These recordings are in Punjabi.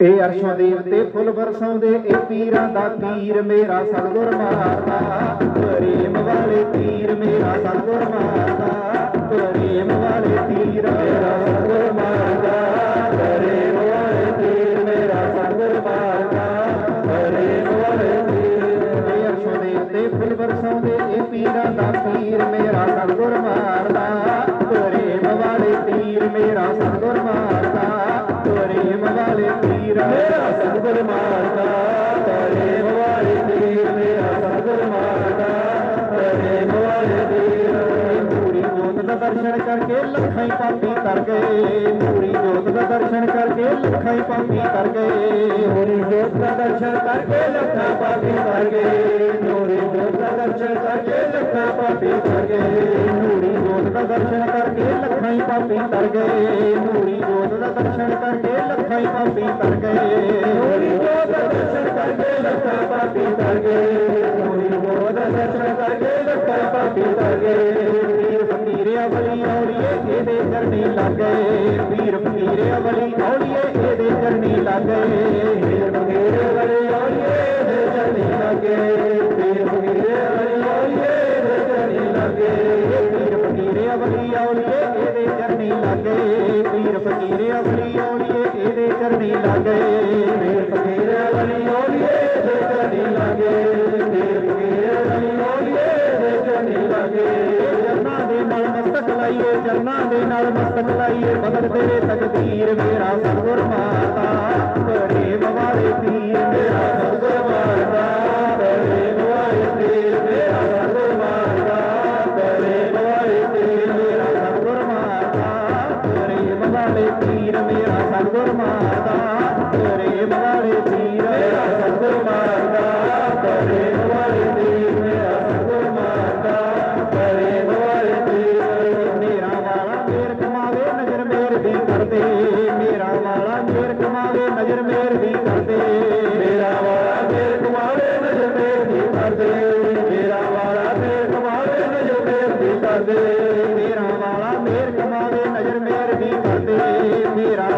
ਇਹ ਅਰਸ਼ਾਂ ਦੇ ਉੱਤੇ ਫੁੱਲ ਵਰਸਾਉਂਦੇ, ਇਹ ਪੀਰਾਂ ਦਾ ਪੀਰ ਮੇਰਾ ਸਤਿਗੁਰ ਮਾਰਦਾ। ਪ੍ਰੇਮ ਵਾਲੇ ਪੀਰ ਮੇਰਾ ਸਤਿਗੁਰ ਮਾਰਦਾ। ਪ੍ਰੇਮ ਵਾਲੇ ਪੀਰ ਮੇਰਾ ਸਤਿਗੁਰ ਮਾਰਦਾ। ਪ੍ਰੇਮ ਵਾਲੇ ਪੀਰ ਮੇਰਾ ਸਤਿਗੁਰ ਮਾਰਦਾ। ਪ੍ਰੇਮ ਵਾਲੇ ਪੀਰ ਇਹ ਅਰਸ਼ਾਂ ਦੇ ਉੱਤੇ ਫੁੱਲ ਵਰਸਾਉਂਦੇ, ਇਹ ਪੀਰਾਂ ਦਾ ਪੀਰ ਮੇਰਾ ਸਤਿਗੁਰ ਮਾਰਦਾ। ਮੇਰਾ ਸਤਿਗੁਰ ਮਾਰਦਾ ਪ੍ਰੇਮ ਵਾਲੇ ਪੀਰ ਮੇਰਾ ਸਤਿਗੁਰ ਮਾਰਦਾ ਪ੍ਰੇਮ ਵਾਲੇ ਪੀਰ ਪੂਰੀ ਜੋਤ ਦਾ ਦਰਸ਼ਨ ਕਰਕੇ ਲੱਖਾਂ ਹੀ ਪਾਪੀ ਤਰ ਗਏ। ਪੂਰੀ ਜੋਤ ਦਾ ਦਰਸ਼ਨ ਕਰਕੇ ਲੱਖਾਂ ਹੀ ਪਾਪੀ ਤਰ ਗਏ। ਪੂਰੀ ਜੋਤ ਦਾ ਦਰਸ਼ਨ ਕਰਕੇ ਲੱਖਾਂ ਪਾਪੀ ਤਰ ਗਏ। ਪੂਰੀ ਜੋਤ ਦਾ ਦਰਸ਼ਨ ਕਰਕੇ ਲੱਖਾਂ ਪਾਪੀ ਤਰ ਗਏ। ਦਰਸ਼ਨ ਕਰਕੇ ਲੱਖਾਂ ਹੀ ਪਾਪੀ ਤਰ ਗਏ। ਪੂਰੀ ਜੋਤ ਦਾ ਦਰਸ਼ਨ ਕਰਕੇ ਲੱਖਾਂ ਹੀ ਪਾਪੀ ਤਰ ਗਏ। ਪੂਰੀ ਜੋਤ ਦਾ ਦਰਸ਼ਨ ਕਰਕੇ ਲੱਖਾਂ ਪਾਪੀ ਤਰ ਗਏ। ਨੂਰੀ ਜੋਤ ਦਾ ਦਰਸ਼ਨ ਕਰਕੇ ਲੱਖਾਂ ਪਾਪੀ ਤਰ ਗਏ। ਪੀਰ ਫਕੀਰਿਆ ਅਵਲੀ ਔਲੀਏ ਇਹਦੇ ਚਰਨੀ ਲੱਗ ਗਏ। ਪੀਰ ਫਕੀਰਿਆ ਵਲੀ ਔਲੀਏ ਇਹਦੇ ਚਰਨੀ ਲੱਗ ਫਕੀਰੇ ਇਹਦੇ ਚਰਨੀ ਲਾਗੇ ਗਏ ਪੀਰ ਫਕੀਰੇ ਵਲੀ ਔਲੀਏ ਇਹਦੇ ਚਰਨੀ ਲਾਗੇ ਗਏ ਪੀਰ ਫਕੀਰੇ ਵਲੀ ਔਲੀਏ ਇਹਦੇ ਚਰਨੀ ਲੱਗ ਗਏ ਪੀਰ ਫਕੀਰੇ ਵਲੀ ਔਲੀਏ ਇਹਦੇ ਚਰਨੀ ਲੱਗ ਦੇ ਨਾਲ ਮਸਤਕ ਲਾਈਏ ਜਰਨਾ ਦੇ ਨਾਲ ਮਸਤਕ ਲਾਈਏ। ਬਦਲ ਤੇਰੇ ਤਕਦੀਰ, ਮੇਰਾ ਸਤਿਗੁਰ ਮਾਤਾ। ਕਰਦੇ ਮੇਰਾ ਵਾਲਾ ਮੇਰ ਕਮਾਵੇ ਨਜ਼ਰ ਮੇਰ ਦੀ ਕਰਦੇ ਮੇਰਾ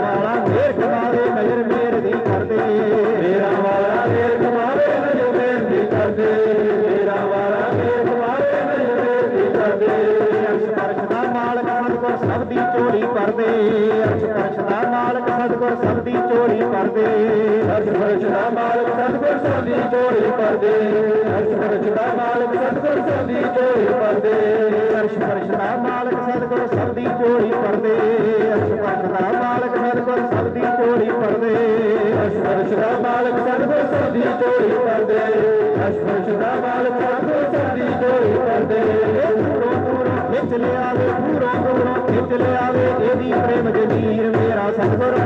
ਚੋਰੀ ਕਰਦੇ। ਅਰਸ਼ ਪਰਸ਼ ਦਾ ਮਾਲਕ ਸਤਿਗੁਰ ਸਭ ਦੀ ਚੋਰੀ ਕਰਦੇ। ਅਰਸ਼ ਪਰਸ਼ ਦਾ ਮਾਲਕ ਸਤਿਗੁਰ ਸਭ ਦੀ ਚੋਰੀ ਕਰਦੇ। ਅਰਸ਼ ਪਰਸ਼ ਦਾ ਮਾਲਕ ਸਤਿਗੁਰ ਸਭ ਦੀ ਚੋਰੀ ਕਰਦੇ। ਅਰਸ਼ ਪਰਸ਼ ਦਾ ਮਾਲਕ ਸਤਿਗੁਰ ਸਭ ਦੀ ਚੋਰੀ ਕਰਦੇ। ਅਰਸ਼ ਪਰਸ਼ ਦਾ ਮਾਲਕ ਸਤਿਗੁਰ ਸਭ ਦੀ ਚੋਰੀ ਕਰਦੇ। ਅਰਸ਼ ਪਰਸ਼ ਦਾ ਮਾਲਕ ਸਤਿਗੁਰ ਸਭ ਦੀ ਚੋਰੀ ਕਰਦੇ। ਅਰਸ਼ ਪਰਸ਼ ਦਾ ਮਾਲਕ ਖਿੱਚ ਲਿਆ ਵੇ ਦੂਰੋਂ ਦੂਰੋਂ ਖਿੱਚ ਲਿਆ ਵੇ ਇਹਦੀ ਪ੍ਰੇਮ ਜਮੀਰ ਮੇਰਾ ਸਤਗੁਰ।